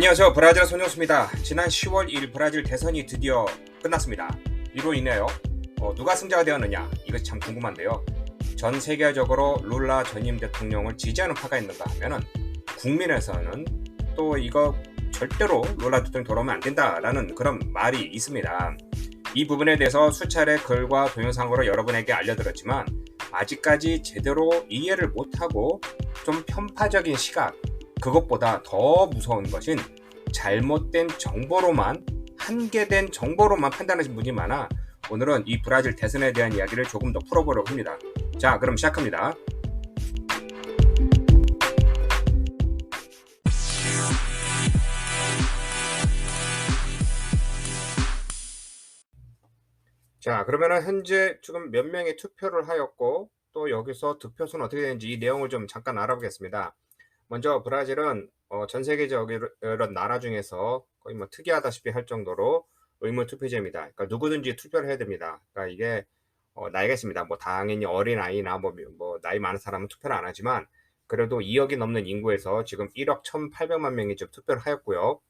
안녕하세요. 브라질 손영수입니다. 지난 10월 1일 브라질 대선이 드디어 끝났습니다. 이로 인하여 어, 누가 승자가 되었느냐 이것이 참 궁금한데요. 전 세계적으로 룰라 전임 대통령을 지지하는 파가 있는가 하면은 국민에서는 또 이거 절대로 룰라 대통령 돌아오면 안 된다라는 그런 말이 있습니다. 이 부분에 대해서 수차례 글과 동영상으로 여러분에게 알려드렸지만 아직까지 제대로 이해를 못하고 좀 편파적인 시각 그것보다 더 무서운 것은 잘못된 정보로만 한계된 정보로만 판단하신 분이 많아 오늘은 이 브라질 대선에 대한 이야기를 조금 더 풀어보려고 합니다. 자, 그럼 시작합니다. 자, 그러면은 현재 지금 몇 명이 투표를 하였고 또 여기서 득표수는 어떻게 되는지 이 내용을 좀 잠깐 알아보겠습니다. 먼저 브라질은 어, 전 세계적인 나라 중에서 거의 뭐 특이하다시피 할 정도로 의무 투표제입니다. 그러니까 누구든지 투표를 해야 됩니다. 그러니까 이게 어, 나이가 있습니다. 뭐 당연히 어린 아이나 뭐, 뭐 나이 많은 사람은 투표를 안 하지만 그래도 2억이 넘는 인구에서 지금 1억 1,800만 명이 지금 투표를 하였고요.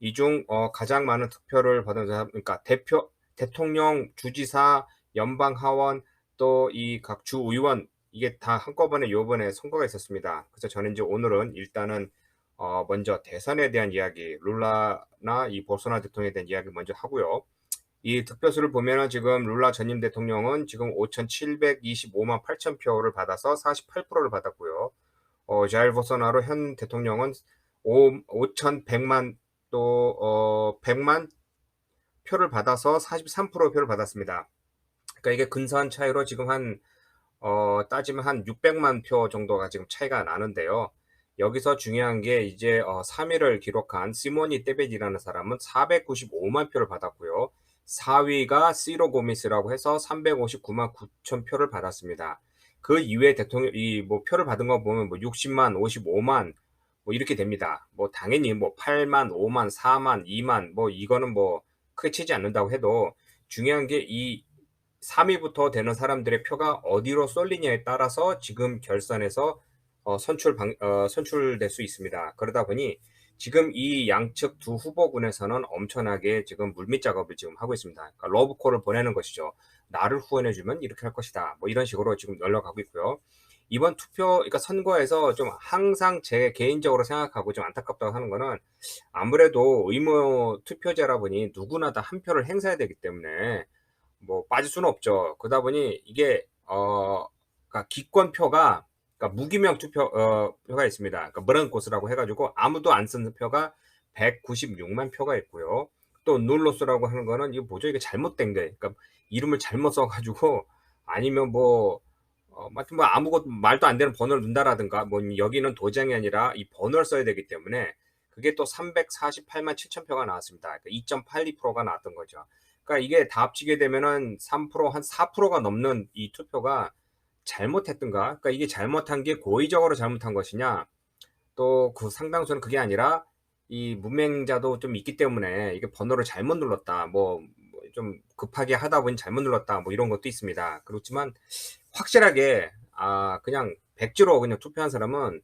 이 중 어, 가장 많은 투표를 받은 사람, 그러니까 대표 대통령, 주지사, 연방 하원 또 이 각 주 의원 이게 다 한꺼번에 요번에 선거가 있었습니다. 그래서 저는 이제 오늘은 일단은 어 먼저 대선에 대한 이야기, 룰라나 이 볼소나 대통령에 대한 이야기 먼저 하고요. 이 득표수를 보면은 지금 룰라 전임 대통령은 지금 5,725만 8천 표를 받아서 48%를 받았고요. 어, 자일 보소나로 현 대통령은 5, 5,100만 또 어, 100만 표를 받아서 43% 표를 받았습니다. 그러니까 이게 근사한 차이로 지금 한 어, 따지면 한 600만 표 정도가 지금 차이가 나는데요. 여기서 중요한 게 이제 어, 3위를 기록한 시모니 떼베지라는 사람은 495만 표를 받았고요. 4위가 시로 고미스라고 해서 359만 9천 표를 받았습니다. 그 이외에 대통령 이 뭐 표를 받은 거 보면 뭐 60만, 55만 뭐 이렇게 됩니다. 뭐 당연히 뭐 8만, 5만, 4만, 2만 뭐 이거는 뭐 크게 치지 않는다고 해도 중요한 게 이 3위부터 되는 사람들의 표가 어디로 쏠리냐에 따라서 지금 결선에서 어, 선출 방, 어, 선출될 수 있습니다. 그러다 보니 지금 이 양측 두 후보군에서는 엄청나게 지금 물밑 작업을 지금 하고 있습니다. 그러니까 러브콜을 보내는 것이죠. 나를 후원해주면 이렇게 할 것이다. 뭐 이런 식으로 지금 연락하고 있고요. 이번 투표, 그러니까 선거에서 좀 항상 제 개인적으로 생각하고 좀 안타깝다고 하는 거는 아무래도 의무 투표제라 보니 누구나 다 한 표를 행사해야 되기 때문에 뭐 빠질 수는 없죠. 그러다 보니 이게 어 그러니까 기권표가 그러니까 무기명 투표 어, 표가 있습니다. 그러니까 브런코스라고 해가지고 아무도 안 쓰는 표가 196만 표가 있고요. 또 눌로스라고 하는 거는 이거 뭐죠? 이게 잘못된 게, 그러니까 이름을 잘못 써가지고 아니면 뭐 어, 하여튼 뭐 아무것도 말도 안 되는 번호를 넣는다라든가 뭐 여기는 도장이 아니라 이 번호를 써야 되기 때문에 그게 또 348만 7천 표가 나왔습니다. 그러니까 2.82%가 나왔던 거죠. 그러니까 이게 다 합치게 되면은 3%한 4%가 넘는 이 투표가 잘못했던가? 그러니까 이게 잘못한 게 고의적으로 잘못한 것이냐? 또 그 상당수는 그게 아니라 이 무맹자도 좀 있기 때문에 이게 번호를 잘못 눌렀다. 뭐 좀 급하게 하다 보니 잘못 눌렀다. 뭐 이런 것도 있습니다. 그렇지만 확실하게 아 그냥 백지로 그냥 투표한 사람은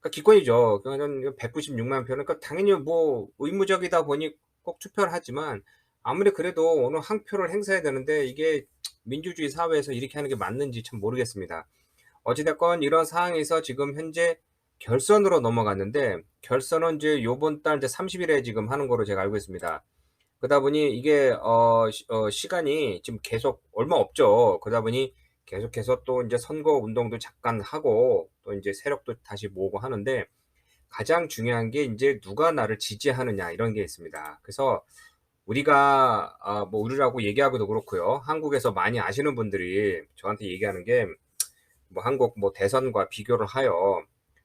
그러니까 기권이죠. 그냥 196만 표는 그러니까 당연히 뭐 의무적이다 보니 꼭 투표를 하지만 아무리 그래도 오늘 한 표를 행사해야 되는데 이게 민주주의 사회에서 이렇게 하는 게 맞는지 참 모르겠습니다. 어찌됐건 이런 상황에서 지금 현재 결선으로 넘어갔는데 결선은 이제 요번 달 이제 30일에 지금 하는 거로 제가 알고 있습니다. 그러다 보니 이게 어, 어, 시간이 지금 계속 얼마 없죠. 그러다 보니 계속해서 또 이제 선거 운동도 잠깐 하고 또 이제 세력도 다시 모으고 하는데 가장 중요한 게 이제 누가 나를 지지하느냐 이런 게 있습니다. 그래서 우리가 아, 뭐 우리라고 얘기하기도 그렇고요. 한국에서 많이 아시는 분들이 저한테 얘기하는 게 뭐 한국 뭐 대선과 비교를 하여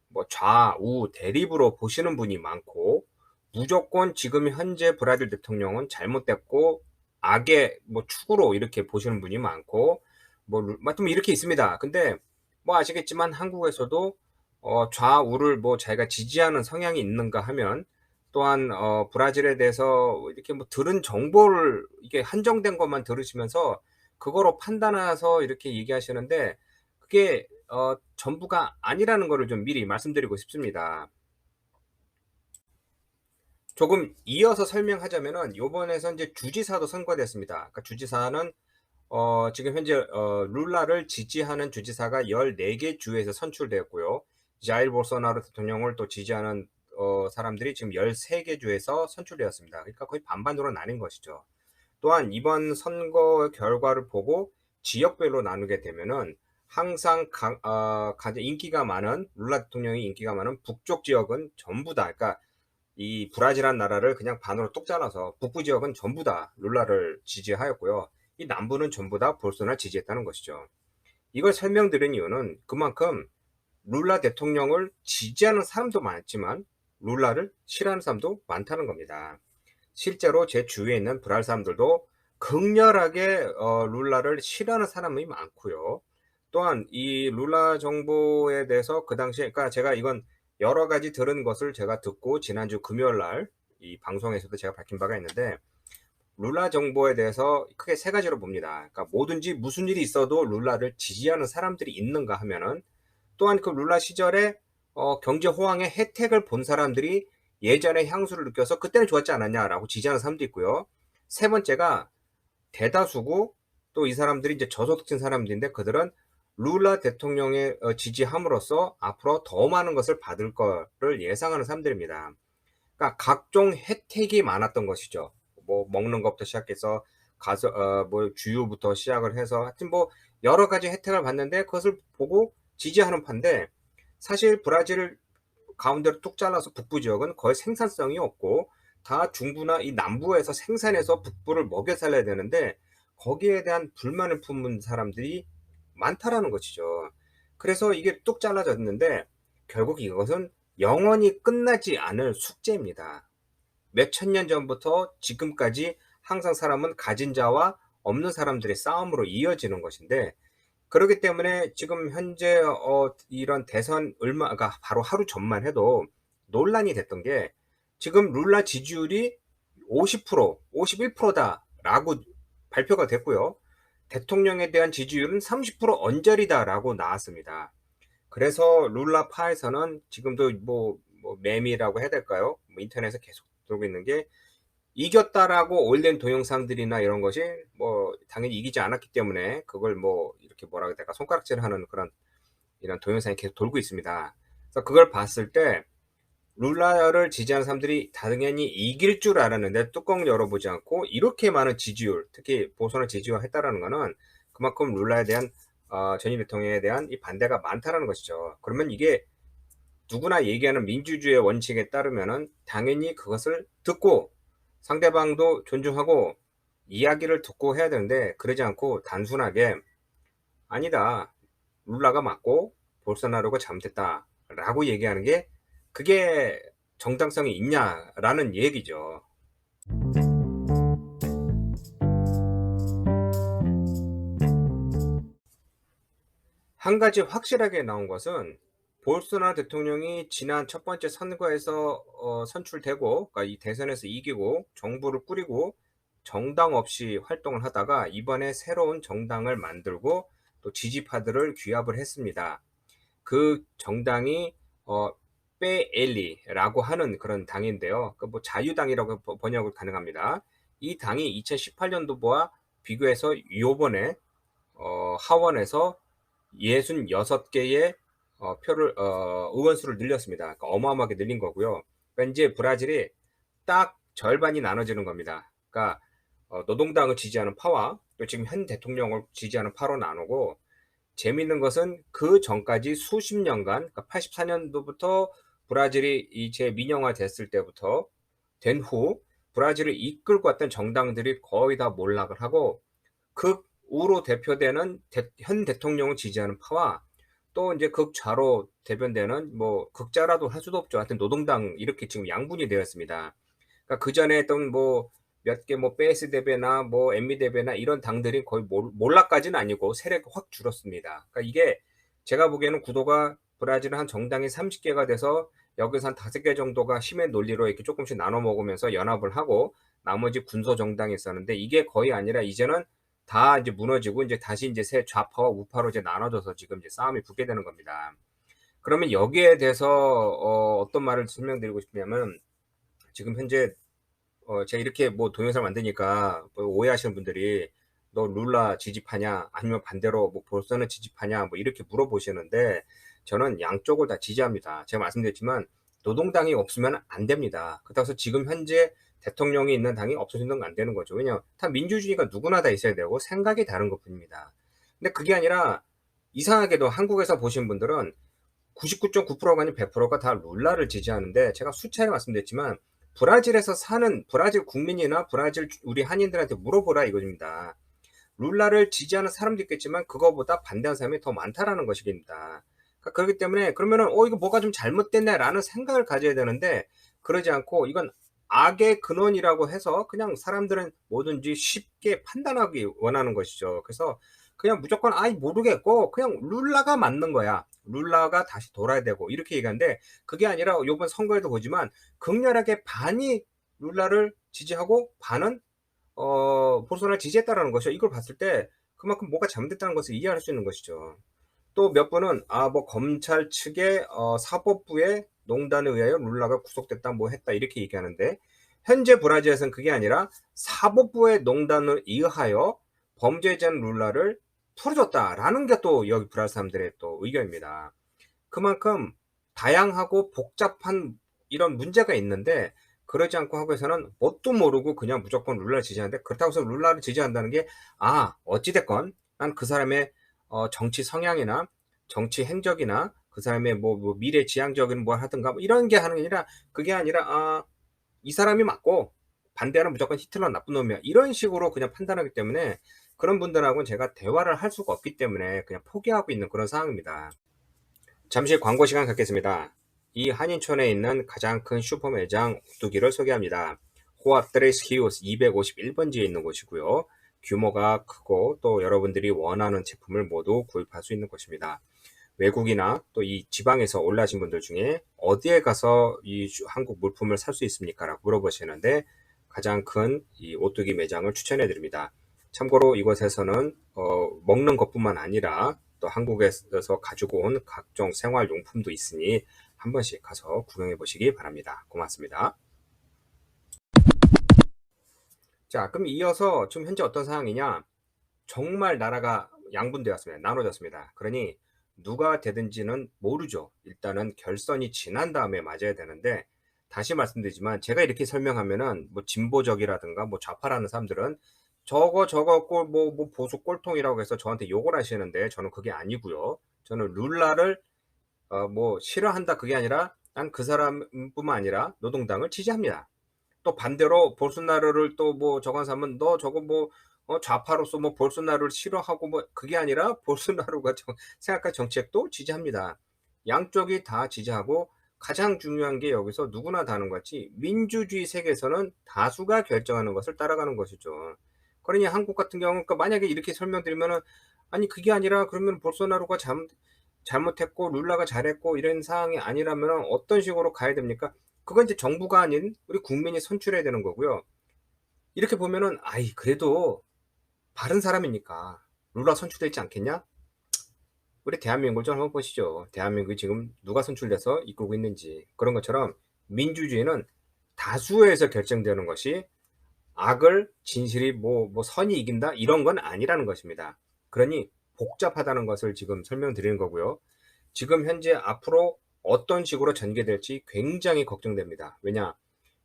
뭐 좌우 대립으로 보시는 분이 많고 무조건 지금 현재 브라질 대통령은 잘못됐고 악의 뭐 축으로 이렇게 보시는 분이 많고 뭐 하여튼 이렇게 있습니다. 근데 뭐 아시겠지만 한국에서도 어 좌우를 뭐 자기가 지지하는 성향이 있는가 하면 또한 어, 브라질에 대해서 이렇게 뭐 들은 정보를 이게 한정된 것만 들으시면서 그거로 판단해서 이렇게 얘기하시는데 그게 어, 전부가 아니라는 것을 좀 미리 말씀드리고 싶습니다. 조금 이어서 설명하자면은 요번에서 인제 주지사도 선거됐습니다. 그러니까 주지사는 어 지금 현재 어 룰라를 지지하는 주지사가 14개 주에서 선출되었고요. 자일 볼소나로 대통령을 또 지지하는 어 사람들이 지금 13개 주에서 선출되었습니다. 그러니까 거의 반반으로 나뉜 것이죠. 또한 이번 선거 결과를 보고 지역별로 나누게 되면은 항상 강어 가장 인기가 많은 룰라 대통령이 인기가 많은 북쪽 지역은 전부 다 그러니까 이 브라질이라는 나라를 그냥 반으로 뚝 잘라서 북부 지역은 전부 다 룰라를 지지하였고요. 이 남부는 전부 다 볼소나를 지지했다는 것이죠. 이걸 설명드린 이유는 그만큼 룰라 대통령을 지지하는 사람도 많지만 룰라를 싫어하는 사람도 많다는 겁니다. 실제로 제 주위에 있는 브라질 사람들도 극렬하게 어 룰라를 싫어하는 사람이 많고요. 또한 이 룰라 정보에 대해서 그 당시에 그러니까 제가 이건 여러 가지 들은 것을 제가 듣고 지난주 금요일 날 이 방송에서도 제가 밝힌 바가 있는데 룰라 정보에 대해서 크게 세 가지로 봅니다. 그러니까 뭐든지 무슨 일이 있어도 룰라를 지지하는 사람들이 있는가 하면은 또한 그 룰라 시절에 어 경제 호황의 혜택을 본 사람들이 예전에 향수를 느껴서 그때는 좋았지 않았냐라고 지지하는 사람도 있고요. 세 번째가 대다수고 또 이 사람들이 이제 저소득층 사람들인데 그들은 룰라 대통령의 어 지지함으로써 앞으로 더 많은 것을 받을 거를 예상하는 사람들입니다. 그러니까 각종 혜택이 많았던 것이죠. 뭐 먹는 것부터 시작해서 가서 어 뭐 주유부터 시작을 해서 하여튼 뭐 여러 가지 혜택을 받는데 그것을 보고 지지하는 판데 사실 브라질 가운데로 뚝 잘라서 북부 지역은 거의 생산성이 없고 다 중부나 이 남부에서 생산해서 북부를 먹여 살려야 되는데 거기에 대한 불만을 품은 사람들이 많다라는 것이죠. 그래서 이게 뚝 잘라졌는데 결국 이것은 영원히 끝나지 않을 숙제입니다. 몇 천 년 전부터 지금까지 항상 사람은 가진 자와 없는 사람들의 싸움으로 이어지는 것인데 그렇기 때문에 지금 현재 어 이런 대선 얼마 그러니까 바로 하루 전만 해도 논란이 됐던 게 지금 룰라 지지율이 50% 51%다라고 발표가 됐고요. 대통령에 대한 지지율은 30% 언저리다라고 나왔습니다. 그래서 룰라파에서는 지금도 뭐, 뭐 매미라고 해야 될까요? 뭐 인터넷에 계속 돌고 있는 게 이겼다라고 올린 동영상들이나 이런 것이 뭐 당연히 이기지 않았기 때문에 그걸 뭐 이렇게 뭐라 그래야 될까 손가락질하는 그런 이런 동영상이 계속 돌고 있습니다. 그래서 그걸 봤을 때 룰라를 지지하는 사람들이 당연히 이길 줄 알았는데 뚜껑 열어보지 않고 이렇게 많은 지지율, 특히 보선을 지지했다라는 것은 그만큼 룰라에 대한 어, 전임 대통령에 대한 이 반대가 많다라는 것이죠. 그러면 이게 누구나 얘기하는 민주주의의 원칙에 따르면은 당연히 그것을 듣고 상대방도 존중하고 이야기를 듣고 해야 되는데 그러지 않고 단순하게 아니다. 룰라가 맞고 볼소나로가 잘못했다 라고 얘기하는 게 그게 정당성이 있냐라는 얘기죠. 한 가지 확실하게 나온 것은 볼소나 대통령이 지난 첫 번째 선거에서 어, 선출되고 그러니까 이 대선에서 이기고 정부를 꾸리고 정당 없이 활동을 하다가 이번에 새로운 정당을 만들고 또 지지파들을 규합을 했습니다. 그 정당이 어, 빼엘리라고 하는 그런 당인데요. 그뭐 자유당이라고 번역을 가능합니다. 이 당이 2018년도와 비교해서 요번에 어, 하원에서 66개의 어, 표를 어, 의원 수를 늘렸습니다. 그러니까 어마어마하게 늘린 거고요. 그러니까 이제 브라질이 딱 절반이 나눠지는 겁니다. 그러니까 어, 노동당을 지지하는 파와 또 지금 현 대통령을 지지하는 파로 나누고 재미있는 것은 그 전까지 수십 년간 그러니까 84년도부터 브라질이 이제 민영화 됐을 때부터 된 후 브라질을 이끌고 왔던 정당들이 거의 다 몰락을 하고 극우로 대표되는 대, 현 대통령을 지지하는 파와 또 이제 극좌로 대변되는 뭐 극자라도 할 수도 없죠. 하여튼 노동당 이렇게 지금 양분이 되었습니다. 그러니까 그 전에 했던 뭐 몇 개 뭐 PS 대배나 뭐 MB 대배나 이런 당들이 거의 몰락까지는 아니고 세력이 확 줄었습니다. 그러니까 이게 제가 보기에는 구도가 브라질은 한 정당이 30개가 돼서 여기서 한 다섯 개 정도가 힘의 논리로 이렇게 조금씩 나눠 먹으면서 연합을 하고 나머지 군소 정당이 있었는데 이게 거의 아니라 이제는 다 이제 무너지고 이제 다시 이제 새 좌파와 우파로 이제 나눠져서 지금 이제 싸움이 붙게 되는 겁니다. 그러면 여기에 대해서 어, 어떤 말을 설명드리고 싶냐면 지금 현재 어 제가 이렇게 뭐 동영상 만드니까 뭐 오해하시는 분들이 "너 룰라 지지파냐? 아니면 반대로 뭐 볼소나 지지파냐?" 뭐 이렇게 물어보시는데 저는 양쪽을 다 지지합니다. 제가 말씀드렸지만 노동당이 없으면 안 됩니다. 그렇다고 해서 지금 현재 대통령이 있는 당이 없어지는 건 안 되는 거죠. 왜냐하면 다 민주주의가 누구나 다 있어야 되고 생각이 다른 것 뿐입니다. 근데 그게 아니라 이상하게도 한국에서 보신 분들은 99.9%가 아닌 100%가 다 룰라를 지지하는데 제가 수차례 말씀드렸지만 브라질에서 사는 브라질 국민이나 브라질 우리 한인들한테 물어보라 이겁니다. 룰라를 지지하는 사람도 있겠지만 그거보다 반대하는 사람이 더 많다라는 것입니다. 그러니까 그렇기 때문에 그러면은 어 이거 뭐가 좀 잘못됐네라는 생각을 가져야 되는데 그러지 않고 이건 악의 근원이라고 해서 그냥 사람들은 뭐든지 쉽게 판단하기 원하는 것이죠. 그래서 그냥 무조건 아이 모르겠고 그냥 룰라가 맞는 거야. 룰라가 다시 돌아야 되고 이렇게 얘기하는데 그게 아니라 요번 선거에도 보지만 극렬하게 반이 룰라를 지지하고 반은 어 볼소나를 지지했다라는 것이죠. 이걸 봤을 때 그만큼 뭐가 잘못됐다는 것을 이해할 수 있는 것이죠. 또 몇 분은 아 뭐 검찰 측의 어 사법부의 농단에 의하여 룰라가 구속됐다 뭐 했다 이렇게 얘기하는데 현재 브라질에서는 그게 아니라 사법부의 농단을 의하여 범죄자는 룰라를 풀어줬다라는 게 또 여기 브라질 사람들의 또 의견입니다. 그만큼 다양하고 복잡한 이런 문제가 있는데 그러지 않고 한국에서는 뭣도 모르고 그냥 무조건 룰라를 지지하는데 그렇다고 해서 룰라를 지지한다는 게 아 어찌됐건 난 그 사람의 어 정치 성향이나 정치 행적이나 그 사람의 뭐, 뭐 미래 지향적인 뭘 하든가 뭐 이런 게 하는 게 아니라 그게 아니라 아 이 사람이 맞고 반대하는 무조건 히틀러 나쁜 놈이야 이런 식으로 그냥 판단하기 때문에 그런 분들하고는 제가 대화를 할 수가 없기 때문에 그냥 포기하고 있는 그런 상황입니다. 잠시 광고 시간 갖겠습니다. 이 한인촌에 있는 가장 큰 슈퍼 매장 오뚜기를 소개합니다. 호아트레스 히우스 251번지에 있는 곳이고요. 규모가 크고 또 여러분들이 원하는 제품을 모두 구입할 수 있는 곳입니다. 외국이나 또 이 지방에서 올라신 분들 중에 어디에 가서 이 한국 물품을 살 수 있습니까? 라고 물어보시는데 가장 큰 이 오뚜기 매장을 추천해 드립니다. 참고로 이곳에서는 어, 먹는 것뿐만 아니라 또 한국에서 가지고 온 각종 생활용품도 있으니 한 번씩 가서 구경해 보시기 바랍니다. 고맙습니다. 자, 그럼 이어서 지금 현재 어떤 상황이냐? 정말 나라가 양분되었습니다. 나눠졌습니다. 그러니 누가 되든지는 모르죠. 일단은 결선이 지난 다음에 맞아야 되는데 다시 말씀드리지만 제가 이렇게 설명하면은 뭐 진보적이라든가 뭐 좌파라는 사람들은 저거 저거 꼴뭐 뭐 보수 꼴통이라고 해서 저한테 욕을 하시는데 저는 그게 아니고요. 저는 룰라를 어 뭐 싫어한다 그게 아니라 난 그 사람뿐만 아니라 노동당을 지지합니다. 또 반대로 볼소나로를 또 뭐 저거 사람은 너 저거 뭐 어 좌파로서 뭐 볼소나로를 싫어하고 뭐 그게 아니라 볼소나로가 정 생각할 정책도 지지합니다. 양쪽이 다 지지하고 가장 중요한 게 여기서 누구나 다 아는 것 같이 민주주의 세계에서는 다수가 결정하는 것을 따라가는 것이죠. 그러니 한국 같은 경우는 그러니까 만약에 이렇게 설명드리면은 아니 그게 아니라 그러면 볼소나로가 잘못 잘못했고 룰라가 잘했고 이런 상황이 아니라면 어떤 식으로 가야 됩니까? 그건 이제 정부가 아닌 우리 국민이 선출해야 되는 거고요. 이렇게 보면은 아이 그래도 바른 사람이니까 룰라 선출되지 않겠냐? 우리 대한민국을 좀 한번 보시죠. 대한민국이 지금 누가 선출돼서 이끌고 있는지 그런 것처럼 민주주의는 다수에서 결정되는 것이 악을 진실이 뭐, 뭐 선이 이긴다 이런 건 아니라는 것입니다. 그러니 복잡하다는 것을 지금 설명드리는 거고요. 지금 현재 앞으로 어떤 식으로 전개될지 굉장히 걱정됩니다. 왜냐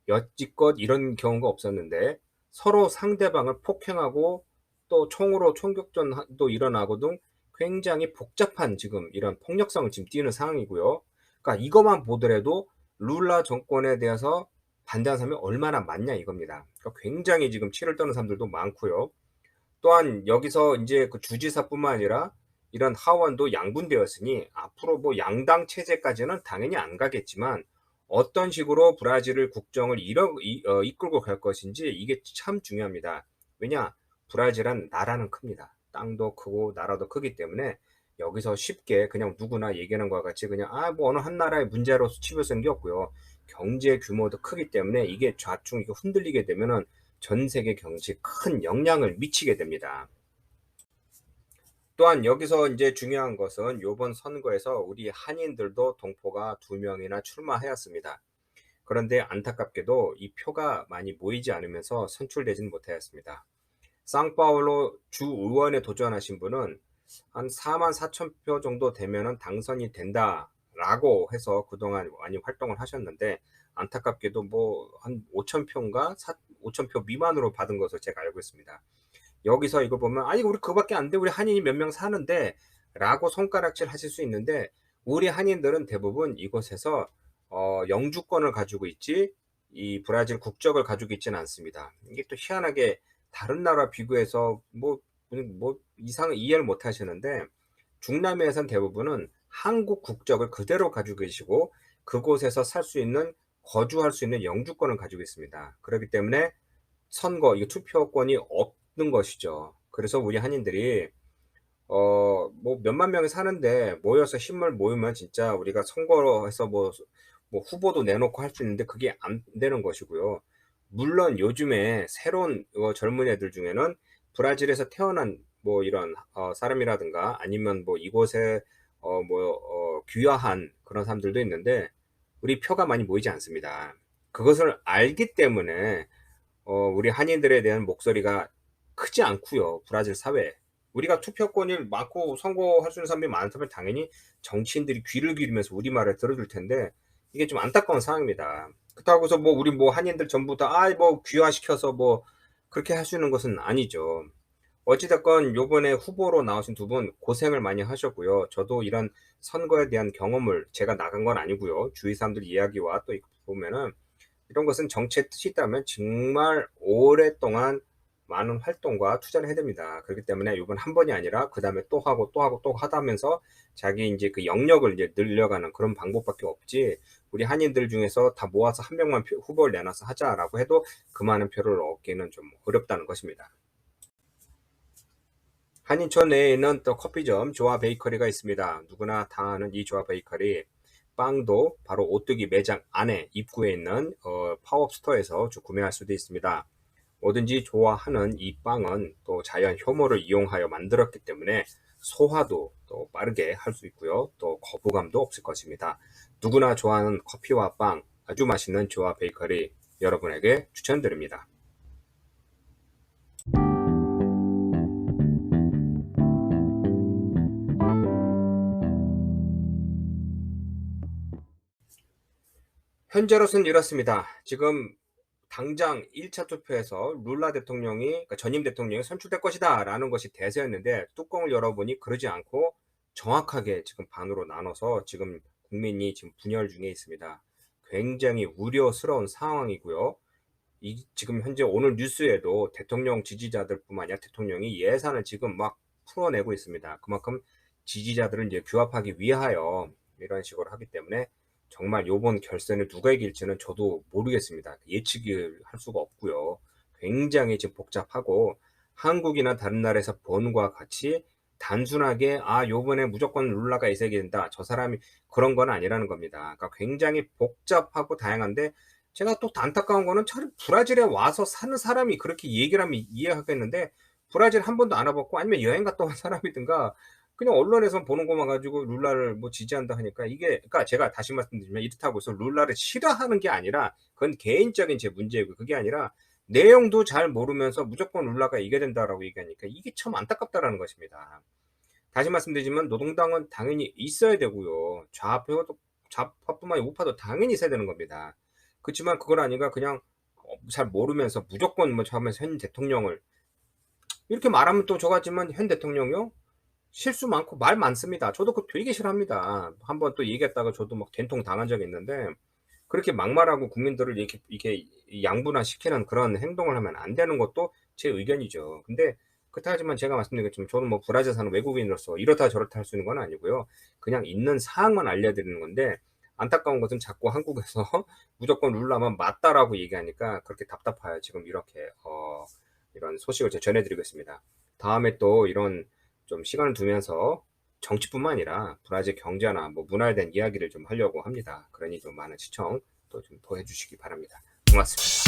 여지껏 이런 경우가 없었는데 서로 상대방을 폭행하고 또 총으로 총격전도 일어나고 등 굉장히 복잡한 지금 이런 폭력성을 지금 띠는 상황이고요. 그러니까 이것만 보더라도 룰라 정권에 대해서 반대하는 사람이 얼마나 많냐 이겁니다. 그러니까 굉장히 지금 치를 떠는 사람들도 많고요. 또한 여기서 이제 그 주지사뿐만 아니라 이런 하원도 양분되었으니 앞으로 뭐 양당 체제까지는 당연히 안 가겠지만 어떤 식으로 브라질을 국정을 어, 이끌고 갈 것인지 이게 참 중요합니다. 왜냐 브라질은 나라는 큽니다. 땅도 크고 나라도 크기 때문에 여기서 쉽게 그냥 누구나 얘기하는 것과 같이 그냥 아 뭐 어느 한 나라의 문제로 수치을 쓰는 게 없고요. 경제 규모도 크기 때문에 이게 좌충 이게 흔들리게 되면은 전 세계 경제에 큰 영향을 미치게 됩니다. 또한 여기서 이제 중요한 것은 이번 선거에서 우리 한인들도 동포가 두 명이나 출마하였습니다. 그런데 안타깝게도 이 표가 많이 모이지 않으면서 선출되지는 못하였습니다. 상파울로 주 의원에 도전하신 분은 한 4만 4천 표 정도 되면은 당선이 된다라고 해서 그동안 많이 활동을 하셨는데 안타깝게도 뭐 한 5천 표인가 5천 표 미만으로 받은 것으로 제가 알고 있습니다. 여기서 이거 보면 아니 우리 그밖에 안 돼. 우리 한인이 몇 명 사는데 라고 손가락질 하실 수 있는데 우리 한인들은 대부분 이곳에서 어, 영주권을 가지고 있지 이 브라질 국적을 가지고 있지는 않습니다. 이게 또 희한하게 다른 나라 비교해서 뭐, 뭐 이상 이해를 못 하시는데 중남미에선 대부분은 한국 국적을 그대로 가지고 계시고 그곳에서 살 수 있는 거주할 수 있는 영주권을 가지고 있습니다. 그렇기 때문에 선거, 이 투표권이 없는 것이죠. 그래서 우리 한인들이 어, 뭐 몇만 명이 사는데 모여서 힘을 모으면 진짜 우리가 선거해서 뭐, 뭐 후보도 내놓고 할 수 있는데 그게 안 되는 것이고요. 물론 요즘에 새로운 어, 젊은 애들 중에는 브라질에서 태어난 뭐 이런 어, 사람이라든가 아니면 뭐 이곳에 어, 뭐 어, 귀화한 그런 사람들도 있는데 우리 표가 많이 모이지 않습니다. 그것을 알기 때문에 어, 우리 한인들에 대한 목소리가 크지 않고요. 브라질 사회에. 우리가 투표권이 많고 선거할 수 있는 사람이 많다면 당연히 정치인들이 귀를 기울이면서 우리 말을 들어줄 텐데 이게 좀 안타까운 상황입니다. 그렇다고 해서 뭐 우리 뭐 한인들 전부 다 아 뭐 귀화시켜서 뭐 그렇게 있는 것은 아니죠. 어찌됐건 요번에 후보로 나오신 두 분 고생을 많이 하셨고요. 저도 이런 선거에 대한 경험을 제가 나간 건 아니고요. 주위 사람들 이야기와 또 보면은 이런 것은 정치의 뜻이 있다면 정말 오랫동안 많은 활동과 투자를 해야 됩니다. 그렇기 때문에 이번 한 번이 아니라 그 다음에 또 하고 또 하고 또 하다 면서 자기 이제 그 영역을 이제 늘려가는 그런 방법밖에 없지. 우리 한인들 중에서 다 모아서 한 명만 표, 후보를 내놔서 하자라고 해도 그 많은 표를 얻기는 좀 어렵다는 것입니다. 한인촌 내에는 또 커피점 조아 베이커리가 있습니다. 누구나 다 아는 이 조아 베이커리 빵도 바로 오뚜기 매장 안에 입구에 있는 어, 파워업 스토어에서 구매할 수도 있습니다. 뭐든지 좋아하는 이 빵은 또 자연 효모를 이용하여 만들었기 때문에 소화도 또 빠르게 할 수 있고요. 또 거부감도 없을 것입니다. 누구나 좋아하는 커피와 빵, 아주 맛있는 조아 베이커리 여러분에게 추천드립니다. 현재로서는 이렇습니다. 지금 당장 1차 투표에서 룰라 대통령이 그러니까 전임 대통령이 선출될 것이다 라는 것이 대세였는데 뚜껑을 열어보니 그러지 않고 정확하게 지금 반으로 나눠서 지금 국민이 지금 분열 중에 있습니다. 굉장히 우려스러운 상황이고요. 이 지금 현재 오늘 뉴스에도 대통령 지지자들뿐만 아니라 대통령이 예산을 지금 막 풀어내고 있습니다. 그만큼 지지자들을 이제 규합하기 위하여 이런 식으로 하기 때문에 정말 요번 결선을 누가 이길지는 저도 모르겠습니다. 예측을 할 수가 없고요. 굉장히 지금 복잡하고 한국이나 다른 나라에서 번과 같이 단순하게 아 요번에 무조건 룰라가 있어야 된다. 저 사람이 그런 건 아니라는 겁니다. 그러니까 굉장히 복잡하고 다양한데 제가 또 안타까운 거는 차라리 브라질에 와서 사는 사람이 그렇게 얘기를 하면 이해하겠는데 브라질 한 번도 안 와봤고 아니면 여행 갔다 온 사람이든가 그냥 언론에서 보는 것만 가지고 룰라를 뭐 지지한다 하니까 이게 그러니까 제가 다시 말씀드리면 이렇다고 해서 룰라를 싫어하는 게 아니라 그건 개인적인 제 문제고 그게 아니라 내용도 잘 모르면서 무조건 룰라가 이겨야 된다라고 얘기하니까 이게 참 안타깝다라는 것입니다. 다시 말씀드리지만 노동당은 당연히 있어야 되고요. 좌표도 좌파뿐만 아니라 우파도 당연히 있어야 되는 겁니다. 그렇지만 그걸 아니가 그냥 잘 모르면서 무조건 뭐 하면서 현 대통령을 이렇게 말하면 또 저같지만 현 대통령요 실수 많고 말 많습니다. 저도 그 되게 싫어합니다. 한번 또 얘기했다가 저도 막 된통 당한 적이 있는데 그렇게 막말하고 국민들을 이렇게 이렇게 양분화 시키는 그런 행동을 하면 안 되는 것도 제 의견이죠. 근데 그렇다지만 제가 말씀드린 것처럼 저는 뭐 브라질 사는 외국인으로서 이렇다 저렇다 할 수 있는 건 아니고요. 그냥 있는 사항만 알려드리는 건데 안타까운 것은 자꾸 한국에서 무조건 룰라만 맞다라고 얘기하니까 그렇게 답답해요. 지금 이렇게 어, 이런 소식을 제가 전해드리고 있습니다. 다음에 또 이런 좀 시간을 두면서 정치뿐만 아니라 브라질 경제나 뭐 문화에 대한 이야기를 좀 하려고 합니다. 그러니 좀 많은 시청 또 좀 더 해주시기 바랍니다. 고맙습니다.